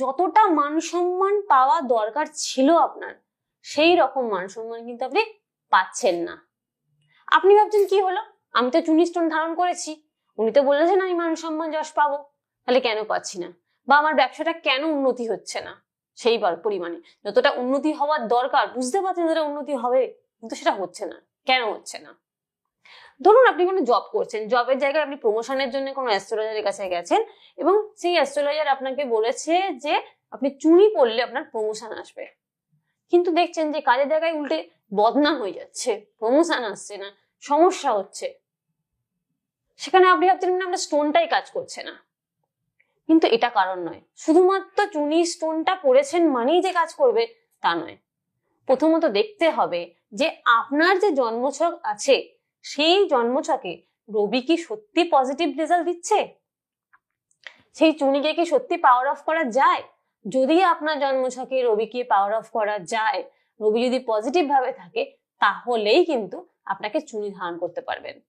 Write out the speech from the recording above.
যতটা মান সম্মান পাওয়া দরকার ছিল আপনার, সেই রকম মান সম্মান কিন্তু আপনি পাচ্ছেন না। আপনি ভাবছেন কি হলো? আমি তো চুনি স্টোন ধারণ করেছি। উনি তো বলেছেন আমি মান সম্মান যশ পাবো। তাহলে কেন পাচ্ছি না? বা আমার ব্যবসাটা কেন উন্নতি হচ্ছে না? সেই পরিমাণে। যতটা উন্নতি হওয়ার দরকার, বুঝতে পারছেন যেটা উন্নতি হবে, কিন্তু সেটা হচ্ছে না। কেন হচ্ছে না? ধরুন আপনি কোনো জব করছেন জবের জায়গায় আপনি প্রমোশনের জন্য কোনো অ্যাস্ট্রোলজারের কাছে গেছেন এবং সেই অ্যাস্ট্রোলজার আপনাকে বলেছে যে আপনি চুনি পড়লে আপনার প্রমোশন আসবে। কিন্তু দেখছেন যে কাজের জায়গায় উল্টে বদনাম হয়ে যাচ্ছে প্রমোশন আসছে না, সমস্যা হচ্ছে। সেখানে আপনি ভাবছেন মানে আপনার স্টোনটাই কাজ করছে না। কিন্তু এটা কারণ নয়। শুধুমাত্র চুনি স্টোনটা পড়েছেন মানেই যে কাজ করবে, তা নয়। প্রথমত দেখতে হবে যে আপনার যে জন্মছক আছে সেই জন্মছকে রবি কি সত্যি পজিটিভ রেজাল্ট দিচ্ছে? সেই চুনিকে কি সত্যি পাওয়ার অফ করা যায়? যদি আপনার জন্মছকে রবিকে পাওয়ার অফ করা যায়, রবি যদি পজিটিভ ভাবে থাকে, তাহলেই কিন্তু আপনাকে চুনি ধারণ করতে পারবেন।